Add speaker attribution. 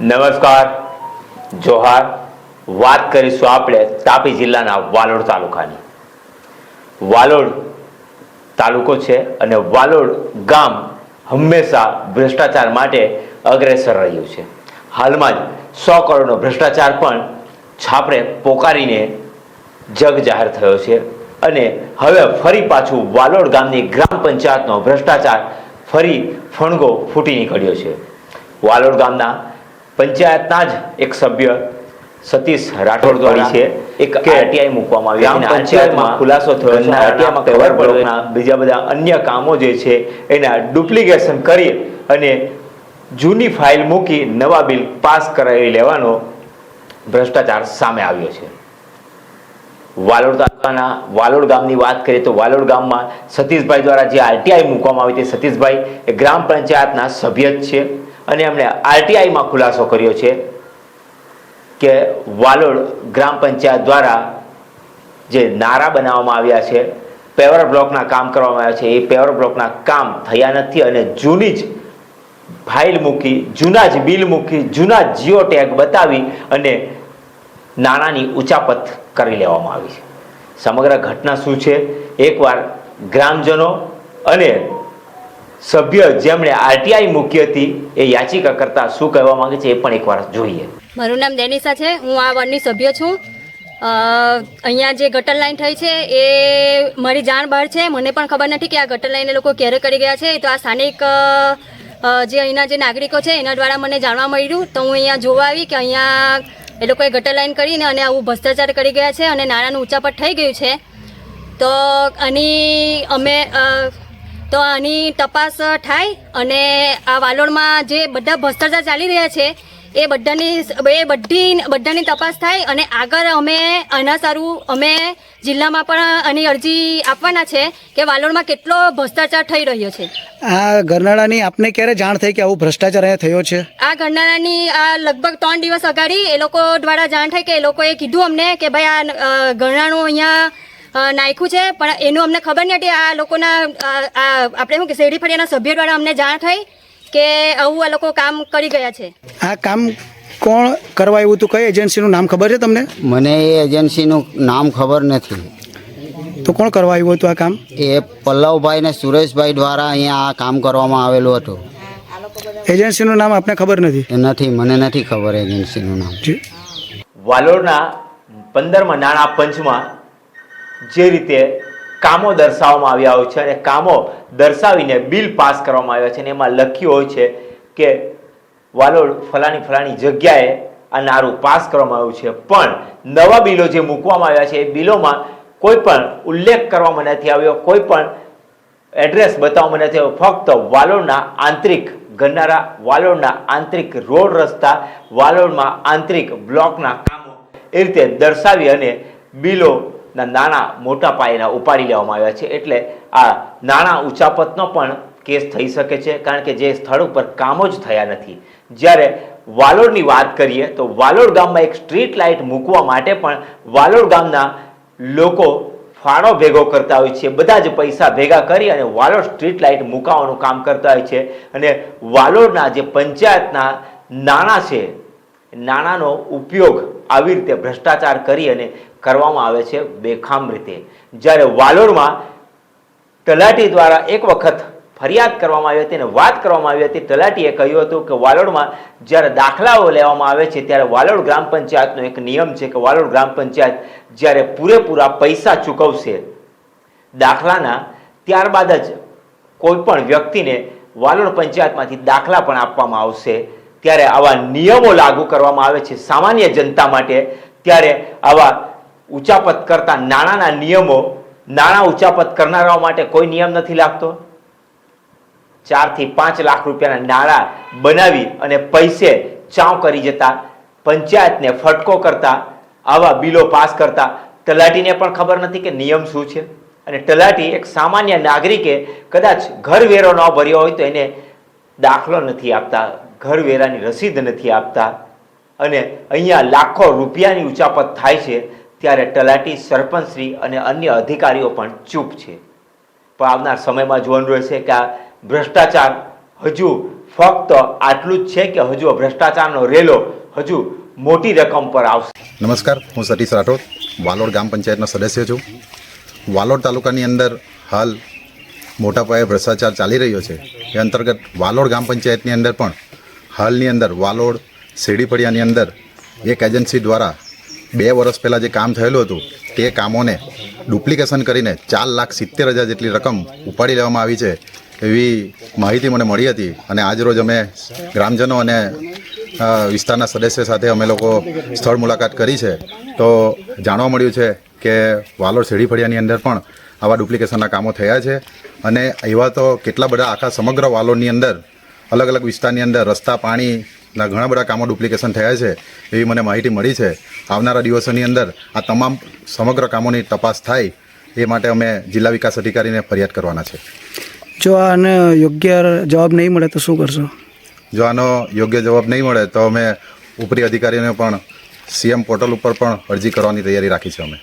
Speaker 1: નમસ્કાર, જોહાર. વાત કરીશું આપણે તાપી જિલ્લાના વાલોડ તાલુકાની. વાલોડ તાલુકો છે અને વાલોડ ગામ હંમેશા ભ્રષ્ટાચાર માટે અગ્રેસર રહ્યું છે. હાલમાં જ સો કરોડનો ભ્રષ્ટાચાર પણ છાપરે પોકારીને જગ જાહેર થયો છે. અને હવે ફરી પાછું વાલોડ ગામની ગ્રામ પંચાયતનો ભ્રષ્ટાચાર ફરી ફણગો ફૂટી નીકળ્યો છે. વાલોડ ગામના પંચાયતના જ એક સભ્ય સતીશ રાઠોડ દ્વારા છે. એક આરટીઆઈ મૂકવામાં આવી અને પંચાયતમાં ખુલાસો થયો છે. આરટીઆઈમાં કવર પડવાના બીજા બધા અન્ય કામો જે છે એના ડુપ્લિકેશન કરી અને જૂની ફાઇલ મૂકી નવા બિલ પાસ કરાવી લેવાનો ભ્રષ્ટાચાર સામે આવ્યો છે. વાલોડ તાલુકાના વાલોડ ગામની વાત કરીએ તો વાલોડ ગામમાં સતીશભાઈ દ્વારા જે આરટીઆઈ મૂકવામાં આવી તે સતીશભાઈ એ ગ્રામ પંચાયતના સભ્ય જ છે અને એમણે આરટીઆઈમાં ખુલાસો કર્યો છે કે વાલોડ ગ્રામ પંચાયત દ્વારા જે નારા બનાવવામાં આવ્યા છે, પેવર બ્લોકના કામ કરવામાં આવ્યા છે, એ પેવર બ્લોકના કામ થયા નથી અને જૂની જ ફાઇલ મૂકી, જૂના જ બિલ મૂકી, જૂના જીઓ ટેગ બતાવી અને નાણાંની ઉચાપત કરી લેવામાં આવી છે. સમગ્ર ઘટના શું છે? એકવાર ગ્રામજનો અને સભ્ય જેમણે આરટીઆઈ મૂકી હતી, એ યાચિકા કરતા શું કહેવા માંગે છે એ પણ એકવાર જોઈએ.
Speaker 2: મારું નામ દેનિશા છે. હું આ વોર્ડની સભ્ય છું. અહીંયા જે ગટર લાઈન થઈ છે, એ મારી જાણ બહાર છે. મને પણ ખબર નથી કે આ ગટર લાઈન એ લોકો ક્યારે કરી ગયા છે. તો આ સ્થાનિક જે અહીંના જે નાગરિકો છે, એના દ્વારા મને જાણવા મળ્યું. તો હું અહીંયા જોવા આવી કે અહીંયા એ લોકોએ ગટર લાઈન કરીને અને આવું ભ્રષ્ટાચાર કરી ગયા છે અને નાણાંનું ઉચાપટ થઈ ગયું છે. તો આની અમે તો આની તપાસ થાય અને આ વાલોડમાં જે બધા ભ્રષ્ટાચાર ચાલી રહ્યા છે એ બધાની એ બધી બધાની તપાસ થાય અને આગળ અમે આના સારું અમે જિલ્લામાં પણ આની અરજી આપવાના છે કે વાલોડમાં કેટલો ભ્રષ્ટાચાર થઈ રહ્યો છે.
Speaker 3: આ ગરનાળાની આપને ક્યારે જાણ થઈ કે આવું ભ્રષ્ટાચાર અહીંયા થયો છે?
Speaker 2: આ ગરનાળાની આ લગભગ ત્રણ દિવસ અગાડી એ લોકો દ્વારા જાણ થઈ કે એ લોકોએ કીધું અમને કે ભાઈ આ ગરનાળું અહીંયા નાખ્યું છે. પણ એનું અમને ખબર નથી આ લોકોના આપણે શું કે શેરી ફળિયાના સભ્ય દ્વારા અમને જાણ થઈ કે આવું આ લોકો કામ કરી ગયા છે?
Speaker 3: આ કામ કોણ કરવા આવ્યું હતું? કઈ એજન્સીનું નામ ખબર છે તમને?
Speaker 4: મને એ એજન્સીનું નામ ખબર નથી.
Speaker 3: તો કોણ કરવા આવ્યું હતું આ કામ?
Speaker 4: એ પલ્લવભાઈ ને સુરેશભાઈ દ્વારા અહીંયા આ કામ કરવામાં આવેલું હતું.
Speaker 3: એજન્સીનું નામ આપને ખબર નથી?
Speaker 4: નથી મને નથી ખબર એજન્સીનું નામ.
Speaker 3: જી.
Speaker 1: વાલોડના પંદરમાં નાણાં પંચમાં જે રીતે કામો દર્શાવવામાં આવ્યા હોય છે અને કામો દર્શાવીને બિલ પાસ કરવામાં આવ્યા છે અને એમાં લખ્યું હોય છે કે વાલોડ ફલાણી ફલાણી જગ્યાએ આ નારું પાસ કરવામાં આવ્યું છે. પણ નવા બિલો જે મૂકવામાં આવ્યા છે એ બિલોમાં કોઈ પણ ઉલ્લેખ કરવામાં નથી આવ્યો, કોઈ પણ એડ્રેસ બતાવવામાં નથી આવ્યો. ફક્ત વાલોડના આંતરિક ગન્નારા, વાલોડના આંતરિક રોડ રસ્તા, વાલોડમાં આંતરિક બ્લોકના કામો એ રીતે દર્શાવી અને બિલોના નાણાં મોટા પાયેના ઉપાડી લેવામાં આવ્યા છે. એટલે આ નાણાં ઉચાપતનો પણ કેસ થઈ શકે છે, કારણ કે જે સ્થળ ઉપર કામો જ થયા નથી. જ્યારે વાલોડની વાત કરીએ, તો વાલોડ ગામમાં એક સ્ટ્રીટ લાઇટ મૂકવા માટે પણ વાલોડ ગામના લોકો ફાળો ભેગો કરતા હોય છે. બધા જ પૈસા ભેગા કરી અને વાલોડ સ્ટ્રીટ લાઇટ મૂકાવાનું કામ કરતા હોય છે. અને વાલોડના જે પંચાયતના નાણાં છે નાણાંનો ઉપયોગ આવી રીતે ભ્રષ્ટાચાર કરી અને કરવામાં આવે છે બેખામ રીતે. જ્યારે વાલોડમાં તલાટી દ્વારા એક વખત ફરિયાદ કરવામાં આવી હતી અને વાત કરવામાં આવી હતી, તલાટીએ કહ્યું હતું કે વાલોડમાં જ્યારે દાખલાઓ લેવામાં આવે છે, ત્યારે વાલોડ ગ્રામ પંચાયતનો એક નિયમ છે કે વાલોડ ગ્રામ પંચાયત જ્યારે પૂરેપૂરા પૈસા ચૂકવશે દાખલાના, ત્યારબાદ જ કોઈ પણ વ્યક્તિને વાલોડ પંચાયતમાંથી દાખલા પણ આપવામાં આવશે. ત્યારે આવા નિયમો લાગુ કરવામાં આવે છે સામાન્ય જનતા માટે. ત્યારે આવા ઉચાપત કરતા નાણાંના નિયમો નાણાં ઉચાપત કરનારાઓ માટે કોઈ નિયમ નથી લાગતો? ચારથી પાંચ લાખ રૂપિયાના નાણાં બનાવી અને પૈસે ચાવ કરી જતા, પંચાયતને ફટકો કરતા, આવા બિલો પાસ કરતા, તલાટીને પણ ખબર નથી કે નિયમ શું છે? અને તલાટી એક સામાન્ય નાગરિકે કદાચ ઘર વેરો ન ભર્યો હોય તો એને દાખલો નથી આપતા, ઘર વેરાની રસીદ નથી આપતા. અને અહીંયા લાખો રૂપિયાની ઉચાપત થાય છે. ત્યારે તલાટી સરપંચશ્રી અને અન્ય અધિકારીઓ પણ ચૂપ છે. પણ આવનાર સમયમાં જોવાનું રહેશે કે આ ભ્રષ્ટાચાર હજુ ફક્ત આટલું જ છે કે હજુ ભ્રષ્ટાચારનો રેલો હજુ મોટી રકમ પર આવશે.
Speaker 5: નમસ્કાર, હું સતીશ રાઠોડ, વાલોડ ગ્રામ પંચાયતનો સદસ્ય છું. વાલોડ તાલુકાની અંદર હાલ મોટા પાયે ભ્રષ્ટાચાર ચાલી રહ્યો છે. એ અંતર્ગત વાલોડ ગ્રામ પંચાયતની અંદર પણ હાલની અંદર વાલોડ શેરડીફળિયાની અંદર એક એજન્સી દ્વારા બે વર્ષ પહેલાં જે કામ થયેલું હતું, તે કામોને ડુપ્લિકેશન કરીને ચાર લાખ સિત્તેર હજાર જેટલી રકમ ઉપાડી લેવામાં આવી છે એવી માહિતી મને મળી હતી. અને આજરોજ અમે ગ્રામજનો અને વિસ્તારના સદસ્ય સાથે અમે લોકો સ્થળ મુલાકાત કરી છે. તો જાણવા મળ્યું છે કે વાલોડ શેરીફળિયાની અંદર પણ આવા ડુપ્લિકેશનના કામો થયા છે. અને એવા તો કેટલા બધા આખા સમગ્ર વાલોડની અંદર અલગ અલગ વિસ્તારની અંદર રસ્તા પાણીના ઘણા બધા કામો ડુપ્લિકેશન થયા છે એવી મને માહિતી મળી છે. આવનારા દિવસોની અંદર આ તમામ સમગ્ર કામોની તપાસ થાય એ માટે અમે જિલ્લા વિકાસ અધિકારીને ફરિયાદ કરવાના છે.
Speaker 3: જો આને યોગ્ય જવાબ નહીં મળે તો શું કરશો?
Speaker 5: જો આનો યોગ્ય જવાબ નહીં મળે તો અમે ઉપરી અધિકારીઓને પણ સીએમ પોર્ટલ ઉપર પણ અરજી કરવાની તૈયારી રાખી છે અમે.